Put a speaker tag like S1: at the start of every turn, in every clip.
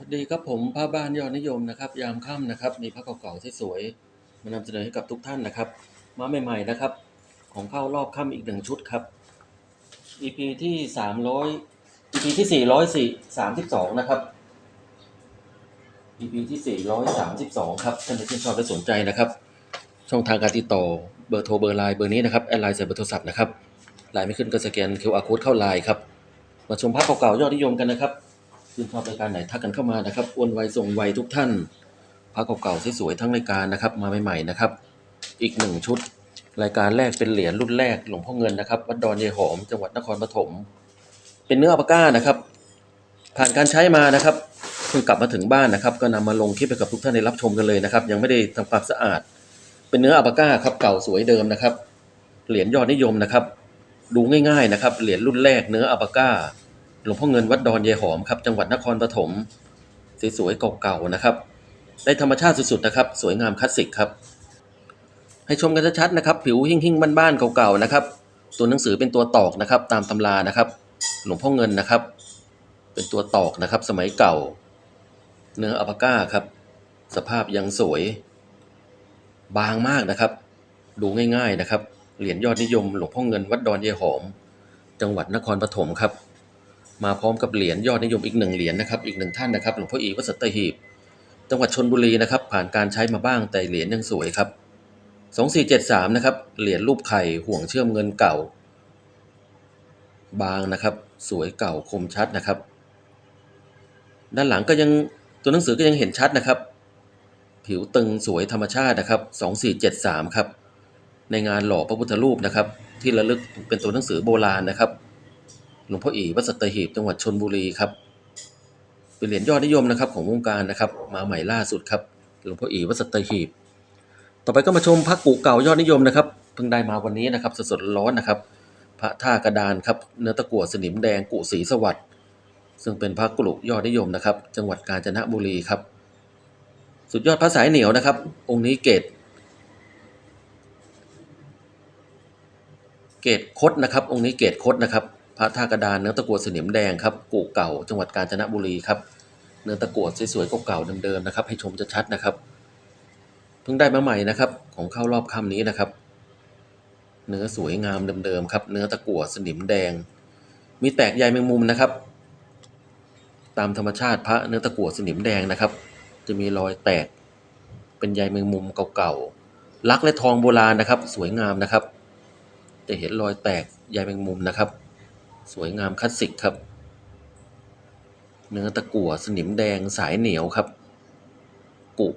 S1: วัสดีครับผมผ้าบ้านยอดนิยมนะครับ ยามค่ำนะครับ มีผ้าเก่าๆที่สวยมานำเสนอให้กับทุกท่านนะครับ มาใหม่ๆนะครับ ของเข้ารอบค่ำอีกหนึ่งชุดครับ EP ที่สามร้อย EP ที่สี่ร้อยสี่สามสิบสองนะครับ EP ที่สี่ร้อยสามสิบสองครับท่านที่ชอบและสนใจนะครับ ช่องทางการติดต่อเบอร์โทรเบอร์ไลน์เบอร์นี้นะครับแอดไลน์ใส่เบอร์โทรศัพท์นะครับไลน์ไม่ขึ้นก็สแกน QR code เข้าไลน์ครับมาชมภาพเก่าๆยอดนิยมกันนะครับ ชื่นชอบรายการไหนทักกันเข้ามานะครับอวนไวส่งไวทุกท่านพระเก่าๆสวยๆทั้งรายการนะครับ มาใหม่ๆนะครับ อีกหนึ่งชุด รายการแรกเป็นเหรียญรุ่นแรกหลวงพ่อเงินนะครับวัดดอนเยหอมจังหวัดนครปฐมเป็นเนื้ออัลปาก้านะครับ ผ่านการใช้มานะครับเพิ่งกลับมาถึงบ้านนะครับ ก็นำมาลงคลิปให้กับทุกท่านได้รับชมกันเลยนะครับ ยังไม่ได้ทำความสะอาด เป็นเนื้ออัปก้าครับเก่าสวยเดิมนะครับ เหรียญยอดนิยมนะครับ ดูง่าย ๆนะครับ เหรียญรุ่นแรกเนื้ออัปก้า ลวงพ่อเงินวัดดอนยายหอมครับจังหวัดนครปฐมสวยๆเก่าๆนะครับได้ธรรมชาติสุดๆนะครับ สวยงามคลาสสิกครับ ให้ชมกันชัดๆนะครับ ผิวหิ่งๆบ้านๆเก่าๆนะครับ ตัวหนังสือเป็นตัวตอกนะครับ ตามตำรานะครับ หลวงพ่อเงินนะครับ เป็นตัวตอกนะครับ สมัยเก่า เนื้ออัปาก้าครับ สภาพยังสวย บางมากนะครับ ดูง่าย ๆนะครับ เหรียญยอดนิยม หลวงพ่อเงินวัดดอนยายหอม จังหวัดนครปฐมครับ มาพร้อมกับเหรียญยอดนิยมอีกหนึ่งเหรียญนะครับอีกหนึ่งท่านนะครับหลวงพ่ออีวัดสัตหีบ จังหวัดชนบุรีนะครับ ผ่านการใช้มาบ้างแต่เหรียญยังสวยครับสองสี่เจ็ดสามนะครับเหรียญรูปไข่ห่วงเชื่อมเงินเก่า บางนะครับ สวยเก่าคมชัดนะครับ ด้านหลังก็ยังตัวหนังสือก็ยังเห็นชัดนะครับ ผิวตึงสวยธรรมชาตินะครับสองสี่เจ็ดสามครับในงานหล่อพระพุทธรูปนะครับ ที่ระลึกเป็นตัวหนังสือโบราณนะครับ หลวงพ่ออีวัดสัตหีบจังหวัดชนบุรีครับเป็นเหรียญยอดนิยมนะครับของวงการนะครับ มาใหม่ล่าสุดครับหลวงพ่ออีวัดสัตหีบ ต่อไปก็มาชมพระกุเก่ายอดนิยมนะครับเพิ่งได้มาวันนี้นะครับสดๆร้อนนะครับ พระท่ากระดานครับเนื้อตะกั่วสนิมแดงกุศรีสวัสดิ์ซึ่งเป็นพระกลุยอดนิยมนะครับ จังหวัดกาญจนบุรีครับ สุดยอดพระสายเหนียวนะครับ องค์นี้เกรดเกรดคดนะครับ องค์นี้เกรดคดนะครับ พระท่ากระดานเนื้อตะกั่วสนิมแดงครับกู่เก่า จังหวัดกาญจนบุรีครับเนื้อตะกั่วสวยๆเก่าๆเดิมๆนะครับ ให้ชมชัดๆนะครับ เพิ่งได้มาใหม่นะครับ ของเข้ารอบค่ำนี้นะครับ เนื้อสวยงามเดิมๆครับ เนื้อตะกั่วสนิมแดง มีแตกใยแมงมุมนะครับ ตามธรรมชาติพระเนื้อตะกั่วสนิมแดงนะครับ จะมีรอยแตก เป็นใยแมงมุมเก่าๆลักและทองโบราณนะครับ สวยงามนะครับ จะเห็นรอยแตกใยแมงมุมนะครับ สวยงามคลาสสิกครับ เนื้อตะกั่วสนิมแดงสายเหนียวครับ กุ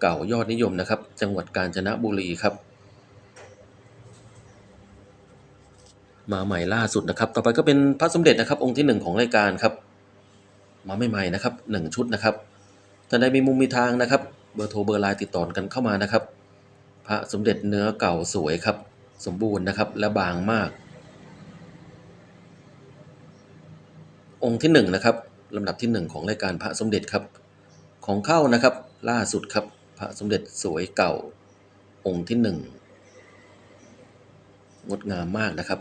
S1: เก่ายอดนิยมนะครับ จังหวัดกาญจนบุรีครับ มาใหม่ล่าสุดนะครับ ต่อไปก็เป็นพระสมเด็จนะครับ องค์ที่หนึ่งของรายการครับ มาใหม่ๆนะครับหนึ่งชุดนะครับท่านใดมีมุมมีทางนะครับ เบอร์โทรเบอร์ไลน์ติดต่อกันเข้ามานะครับ พระสมเด็จเนื้อเก่าสวยครับ สมบูรณ์นะครับและบางมาก องค์ที่หนึ่งนะครับลำดับที่หนึ่งของรายการพระสมเด็จครับ ของเข้านะครับ ล่าสุดครับ พระสมเด็จสวยเก่า องค์ที่หนึ่งงดงามมากนะครับ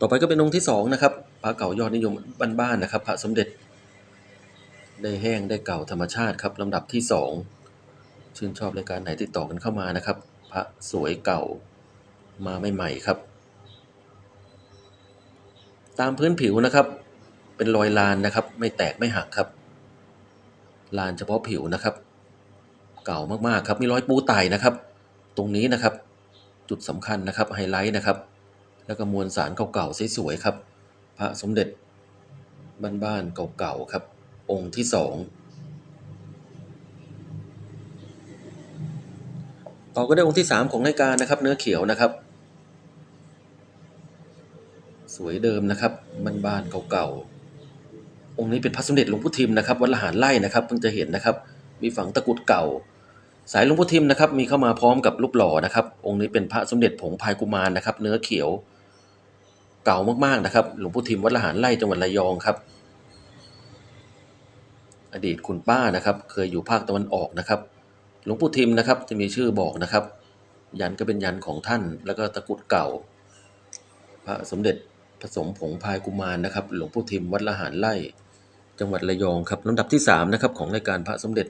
S1: ต่อไปก็เป็นองค์ที่สองนะครับพระเก่ายอดนิยมบ้านๆนะครับ พระสมเด็จ ได้แห้งได้เก่าธรรมชาติครับลำดับที่สองชื่นชอบรายการไหนติดต่อกันเข้ามานะครับ พระสวยเก่ามาใหม่ๆครับ ตามพื้นผิวนะครับ เป็นรอยลานนะครับ ไม่แตกไม่หักครับ ลานเฉพาะผิวนะครับ เก่ามากๆครับมีรอยปูไต่นะครับ ตรงนี้นะครับ จุดสำคัญนะครับไฮไลท์นะครับ แล้วก็มวลสารเก่าๆสวยๆครับ พระสมเด็จบ้านๆเก่าๆครับ องค์ที่สองต่อก็ได้องค์ที่สามของรายการนะครับ เนื้อเขียวนะครับ สวยเดิมนะครับบ้านๆเก่าๆองค์นี้เป็นพระสมเด็จหลวงพุทิมนะครับวัดละหารไร่นะครับเพิ่งจะเห็นนะครับ มีฝังตะกุดเก่า สายหลวงพุทิมนะครับ มีเข้ามาพร้อมกับรูปหล่อนะครับ องค์นี้เป็นพระสมเด็จผงพายกุมารนะครับ เนื้อเขียวเก่ามากๆนะครับ หลวงพุทิมวัดละหารไร่จังหวัดระยองครับ อดีตคุณป้านะครับ เคยอยู่ภาคตะวันออกนะครับ หลวงปู่ทิมนะครับจะมีชื่อบอกนะครับ ยันก็เป็นยันของท่านแล้วก็ตะกุดเก่า พระสมเด็จ ผสมผงพายกุมารนะครับ หลวงปู่ทิมวัดละหารไร่จังหวัดระยองครับลำดับที่สามนะครับของรายการพระสมเด็จ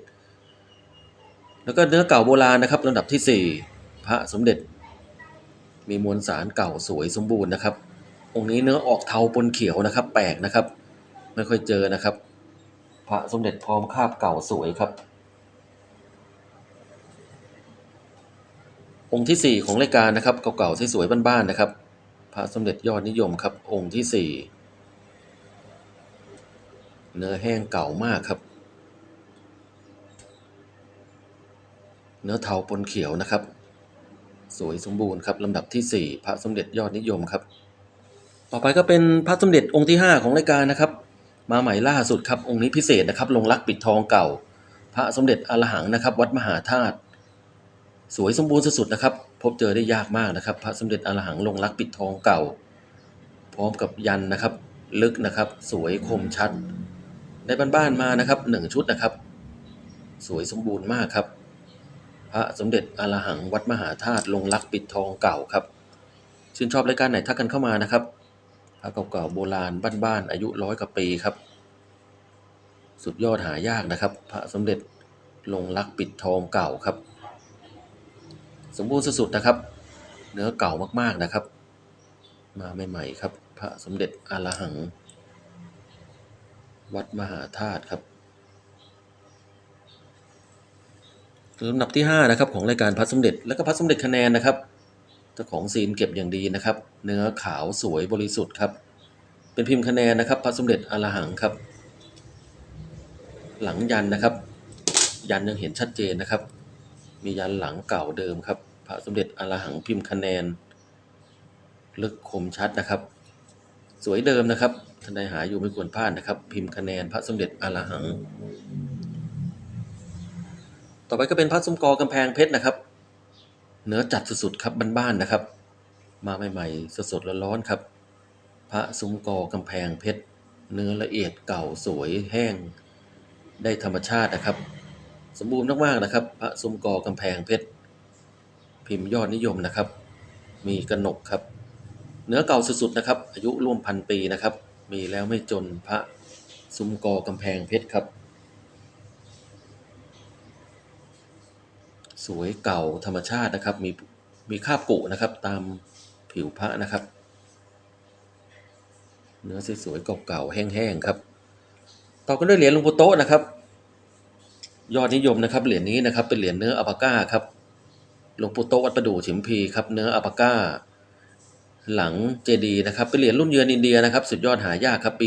S1: แล้วก็เนื้อเก่าโบราณนะครับลำดับที่สี่พระสมเด็จ มีมวลสารเก่าสวยสมบูรณ์นะครับ องค์นี้เนื้อออกเทาปนเขียวนะครับ แปลกนะครับ ไม่ค่อยเจอนะครับ พระสมเด็จพร้อมคาบเก่าสวยครับองค์ที่สี่ของรายการนะครับเก่าๆสวยๆบ้านๆนะครับ พระสมเด็จยอดนิยมครับ องค์ที่สี่เนื้อแห้งเก่ามากครับ เนื้อเทาปนเขียวนะครับ สวยสมบูรณ์ครับลำดับที่สี่พระสมเด็จยอดนิยมครับ ต่อไปก็เป็นพระสมเด็จองค์ที่ห้าของรายการนะครับ มาใหม่ล่าสุดครับองค์นี้พิเศษนะครับ ลงรักปิดทองเก่า พระสมเด็จอรหังนะครับ วัดมหาธาตุสวยสมบูรณ์สุดๆนะครับ พบเจอได้ยากมากนะครับ พระสมเด็จอรหังลงรักปิดทองเก่า พร้อมกับยันนะครับ ลึกนะครับ สวยคมชัดในบ้านๆมานะครับหนึ่งชุดนะครับ สวยสมบูรณ์มากครับ พระสมเด็จอรหังวัดมหาธาตุลงรักปิดทองเก่าครับชื่นชอบรายการไหนทักกันเข้ามานะครับพระเก่าๆโบราณบ้านๆอายุร้อยกว่าปีครับ สุดยอดหายากนะครับ พระสมเด็จลงรักปิดทองเก่าครับ สมบูรณ์สุดๆนะครับ เนื้อเก่ามากๆนะครับ มาใหม่ๆครับ พระสมเด็จอรหัง วัดมหาธาตุครับลำดับที่5นะครับของรายการพระสมเด็จแล้วก็พระสมเด็จคะแนนนะครับเจ้าของซีนเก็บอย่างดีนะครับ เนื้อขาวสวยบริสุทธิ์ครับ เป็นพิมพ์คะแนนนะครับพระสมเด็จอรหังครับ หลังยันนะครับ ยันยังเห็นชัดเจนนะครับ มียันหลังเก่าเดิมครับ พระสมเด็จอรหังพิมพ์คะแนน ลึกคมชัดนะครับ สวยเดิมนะครับท่านใดหาอยู่ไม่ควรพลาดนะครับ พิมพ์คะแนนพระสมเด็จอรหัง ต่อไปก็เป็นพระซุ้มกอกำแพงเพชรนะครับเนื้อจัดสุดๆครับบ้านๆนะครับ มาใหม่ๆสดๆร้อนๆครับ พระซุ้มกอกำแพงเพชรเนื้อละเอียดเก่าสวยแห้ง ได้ธรรมชาตินะครับ สมบูรณ์มากๆนะครับ พระซุ้มกอกำแพงเพชร พิมพ์ยอดนิยมนะครับ มีกระหนกครับ เนื้อเก่าสุดๆนะครับ อายุร่วมพันปีนะครับ มีแล้วไม่จนพระซุ้มกอกำแพงเพชรครับ สวยเก่าธรรมชาตินะครับ มีมีคาบกุนะครับตามผิวพระนะครับ เนื้อสวยๆเก่าๆแห้งๆครับ ต่อกันด้วยเหรียญลวงปู่โตะนะครับ ยอดนิยมนะครับเหรียญนี้นะครับเป็นเหรียญเนื้ออัปปาก้าครับ หลวงปู่โตะวัดประดู่ฉิมพีครับเนื้ออัปาก้า หลังเจดีนะครับเป็นเหรียญรุ่นเยือนอินเดียนะครับ สุดยอดหายากครับปี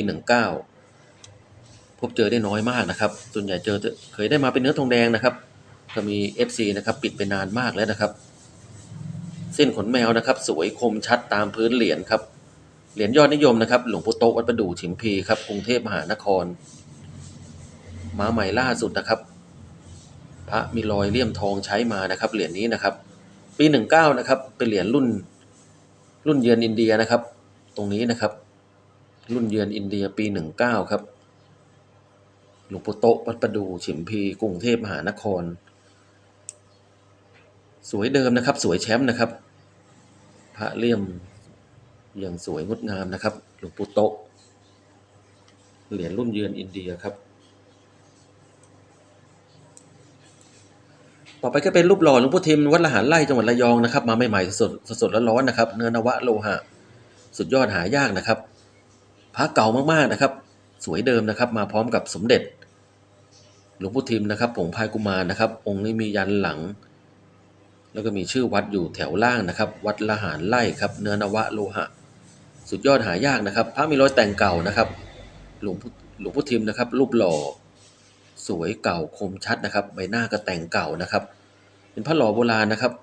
S1: 19 พบเจอได้น้อยมากนะครับ ส่วนใหญ่เจอเคยได้มาเป็นเนื้อทองแดงนะครับ ก็มี FC นะครับปิดไปนานมากแล้วนะครับ เส้นขนแมวนะครับ สวยคมชัดตามพื้นเหรียญครับเหรียญยอดนิยมนะครับ หลวงปู่โตะวัดประดู่ฉิมพีครับกรุงเทพมหานครมาใหม่ล่าสุดนะครับ พระมีรอยเลี่ยมทองใช้มานะครับ เหรียญนี้นะครับ ปี 19 นะครับ เป็นเหรียญรุ่นรุ่นเยือนอินเดียนะครับ ตรงนี้นะครับ รุ่นเยือนอินเดียปี 19 ครับหลวงปู่โตวัดประดูฉิมพีกรุงเทพมหานคร สวยเดิมนะครับ สวยแชมป์นะครับ พระเลี่ยมอย่างสวยงดงามนะครับ หลวงปู่โตเหรียญรุ่นเยือนอินเดียครับ ต่อไปก็เป็นรูปหล่อหลวงพ่อทิมวัดละหารไร่จังหวัดระยองนะครับ มาใหม่ๆสดสดๆร้อนๆนะครับ เนื้อนวะโลหะ สุดยอดหายากนะครับพระเก่ามากๆนะครับ สวยเดิมนะครับ มาพร้อมกับสมเด็จ หลวงพ่อทิมนะครับผงพายกุมารนะครับ องค์นี้มียันหลัง แล้วก็มีชื่อวัดอยู่แถวล่างนะครับ วัดละหารไร่ครับ เนื้อนวะโลหะ สุดยอดหายากนะครับ พระมีรอยแต่งเก่านะครับ หลวงพ่อหลวงพ่อทิมนะครับ รูปหล่อ สวยเก่าคมชัดนะครับ ใบหน้าก็แต่งเก่านะครับ เป็นพระหล่อโบราณนะครับ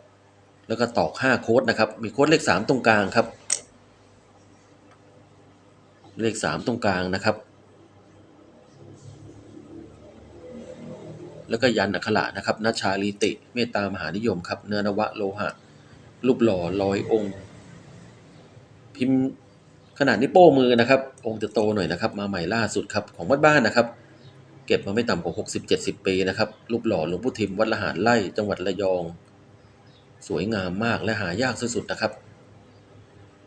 S1: แล้วก็ตอกห้าโค้ดนะครับ มีโค้ดเลขสามตรงกลางครับ เลขสามตรงกลางนะครับ แล้วก็ยันอักขระนะครับนัชาลีติ เมตตามหานิยมครับ เนื้อนวะโลหะ รูปหล่อลอยองค์ พิมพ์ขนาดนี้วโป้มือนะครับ องค์จะโตหน่อยนะครับ มาใหม่ล่าสุดครับของบ้านๆนะครับ เก็บมาไม่ต่ำกว่า 60 70 ปีนะครับรูปหล่อหลวงพ่อทิมวัดละหารไร่จังหวัดระยอง สวยงามมากและหายากสุดๆนะครับ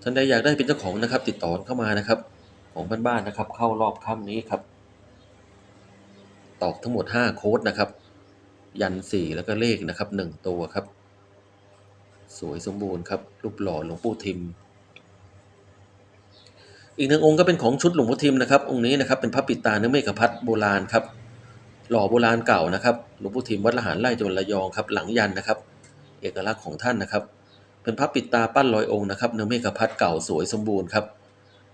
S1: ท่านใดอยากได้เป็นเจ้าของนะครับ ติดต่อเข้ามานะครับ ของบ้านๆนะครับ เข้ารอบค่ำนี้ครับ ตอกทั้งหมด 5 โค้ดนะครับ ยัน 4 แล้วก็เลขนะครับ 1 ตัวครับ สวยสมบูรณ์ครับรูปหล่อหลวงปู่ทิม อีกหนึ่งองค์ก็เป็นของชุดหลวงพ่อทิมนะครับ องค์นี้นะครับเป็นพระปิตาเนื้อเมฆพัดโบราณครับ หล่อโบราณเก่านะครับ หลวงพ่อทิมวัดละหารไร่จังหวัดระยองครับ หลังยันนะครับ เอกลักษณ์ของท่านนะครับ เป็นพระปิตาปั้นร้อยองค์นะครับ เนื้อเมฆพัดเก่าสวยสมบูรณ์ครับ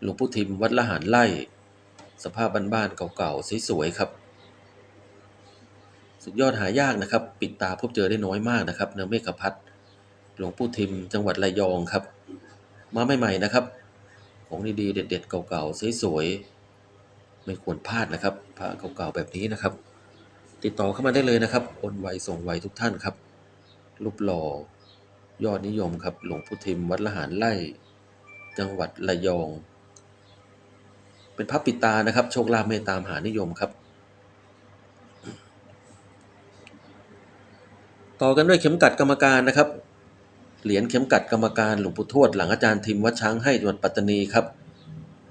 S1: หลวงพ่อทิมวัดละหารไร่ สภาพบ้านๆเก่าๆสวยๆครับ สุดยอดหายากนะครับ ปิดตาพบเจอได้น้อยมากนะครับ เนื้อเมฆพัดหลวงปู่ทิมจังหวัดระยองครับ มาใหม่ๆนะครับ ของดีๆ เด็ด ๆ เก่าๆสวยๆไม่ควรพลาดนะครับพระเก่าๆแบบนี้นะครับ ติดต่อเข้ามาได้เลยนะครับโอนไวส่งไวทุกท่านครับรูปหล่อยอดนิยมครับหลวงพุทิมวัดละหารไร่จังหวัดระยอง เป็นพระปิตานะครับ โชคลาภเมตตามหานิยมครับ ต่อกันด้วยเข็มกัดกรรมการนะครับ เหรียญเข็มกัดกรรมการหลวงปู่ทวดหลังอาจารย์ทิมวัดช้างให้จังหวัดปัตตานีครับ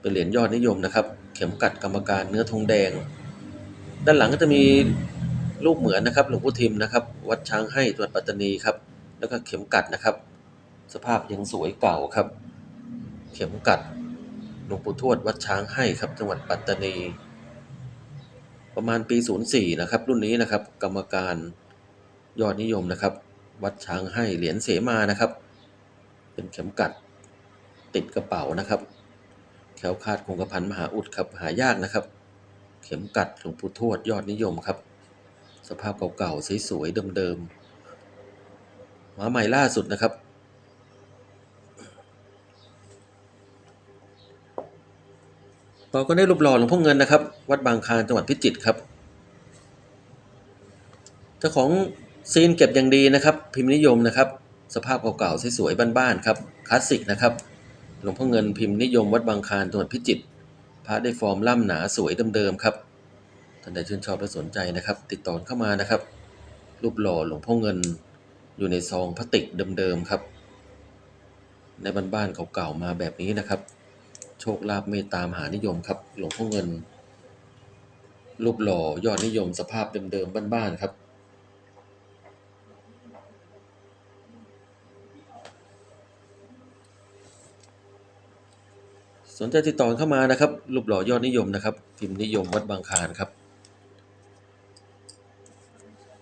S1: เป็นเหรียญยอดนิยมนะครับ เข็มกัดกรรมการเนื้อธงแดง ด้านหลังก็จะมีรูปเหมือนนะครับหลวงปู่ทิมนะครับ วัดช้างให้จังหวัดปัตตานีครับ แล้วก็เข็มกัดนะครับ สภาพยังสวยเก่าครับ เข็มกัดหลวงปู่ทวดวัดช้างให้ครับ จังหวัดปัตตานี ประมาณปี 04 นะครับ รุ่นนี้นะครับ กรรมการยอดนิยมนะครับ วัดช้างให้เหรียญเสมานะครับ เป็นเข็มกัดติดกระเป๋านะครับแคล้วคาดคงกระพันมหาอุดครับหายากนะครับ เข็มกัดหลวงปู่ทวดยอดนิยมครับ สภาพเก่าๆสวยๆเดิมๆมาใหม่ล่าสุดนะครับต่อก็ได้รูปหล่อหลวงพ่อเงินนะครับ วัดบางคลานจังหวัดพิจิตรครับเจ้าของ ซีนเก็บอย่างดีนะครับ พิมพ์นิยมนะครับ สภาพเก่าๆสวยๆบ้านๆครับคลาสสิกนะครับหลวงพ่อเงินพิมพ์นิยมวัดบางคานจังหวัดพิจิตรพระได้ฟอร์มล่ำหนาสวยเดิมๆครับท่านใดชื่นชอบและสนใจนะครับ ติดต่อเข้ามานะครับ รูปหล่อหลวงพ่อเงินอยู่ในซองพลาสติกเดิมๆครับ ในบ้านๆเก่าๆมาแบบนี้นะครับ โชคลาภเมตตามหานิยมครับ หลวงพ่อเงิน รูปหล่อยอดนิยมสภาพเดิมๆบ้านๆครับ นใจติดต่อเข้ามานะครับรูปหล่อยอดนิยมนะครับ พิมพ์นิยมวัดบางคานครับ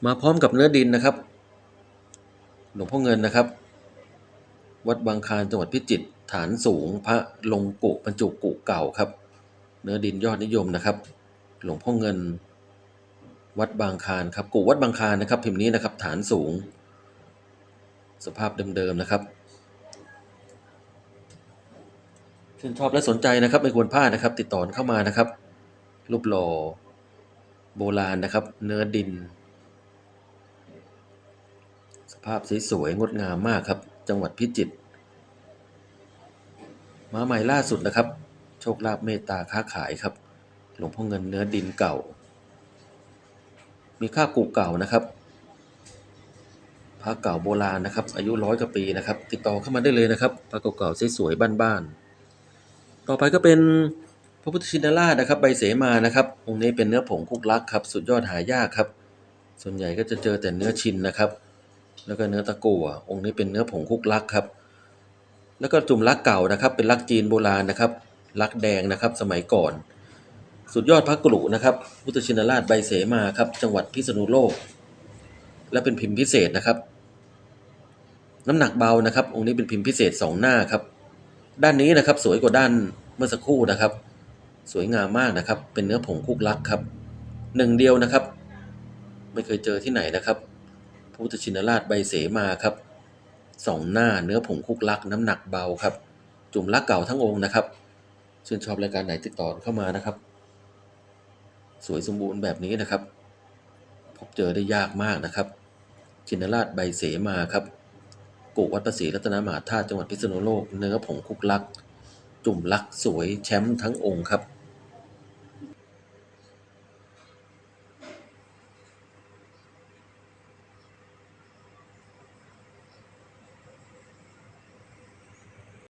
S1: มาพร้อมกับเนื้อดินนะครับ หลวงพ่อเงินนะครับ วัดบางคานจังหวัดพิจิตรฐานสูงพระลงกุบรรจุกุเก่าครับ เนื้อดินยอดนิยมนะครับ หลวงพ่อเงิน วัดบางคานครับกุวัดบางคานนะครับ พิมพ์นี้นะครับ ฐานสูง สภาพเดิมๆนะครับ ชื่นชอบและสนใจนะครับ ไม่ควรพลาดนะครับ ติดต่อเข้ามานะครับ รูปหล่อโบราณนะครับ เนื้อดิน สภาพสวยๆงดงามมากครับ จังหวัดพิจิตรมาใหม่ล่าสุดนะครับ โชคลาภเมตตาค้าขายครับ หลวงพ่อเงินเนื้อดินเก่า มีค่ากุเก่านะครับพระเก่าโบราณนะครับ อายุร้อยกว่าปีนะครับ ติดต่อเข้ามาได้เลยนะครับพระเก่าๆสวยๆบ้านๆ ต่อไปก็เป็นพระพุทธชินราชนะครับ ใบเสมานะครับองค์นี้เป็นเนื้อผงคุกลักครับ สุดยอดหายากครับ ส่วนใหญ่ก็จะเจอแต่เนื้อชินนะครับ แล้วก็เนื้อตะกั่วองค์นี้เป็นเนื้อผงคุกลักครับ แล้วก็จุ่มลักเก่านะครับ เป็นลักจีนโบราณนะครับ ลักแดงนะครับสมัยก่อน สุดยอดพระกรุนะครับ พุทธชินราชใบเสมาครับ จังหวัดพิษณุโลก และเป็นพิมพ์พิเศษนะครับ น้ำหนักเบานะครับ องค์นี้เป็นพิมพ์พิเศษสองหน้าครับ ด้านนี้นะครับสวยกว่าด้าน มื่อสักครู่นะครับ สวยงามมากนะครับ เป็นเนื้อผงคุกลักครับหนึ่งเดียวนะครับ ไม่เคยเจอที่ไหนนะครับพุทธชินราชใบเสมาครับสองหน้าเนื้อผงคุกลักน้ำหนักเบาครับ จุ่มลักเก่าทั้งองค์นะครับชื่นชอบรายการไหนติดต่อเข้ามานะครับ สวยสมบูรณ์แบบนี้นะครับ พบเจอได้ยากมากนะครับ ชินราชใบเสมาครับกุวัดประศรีรัตนมหาธาตุจังหวัดพิษณุโลก เนื้อผงคุกลัก จุ่มลักสวยแชมป์ทั้งองค์ครับ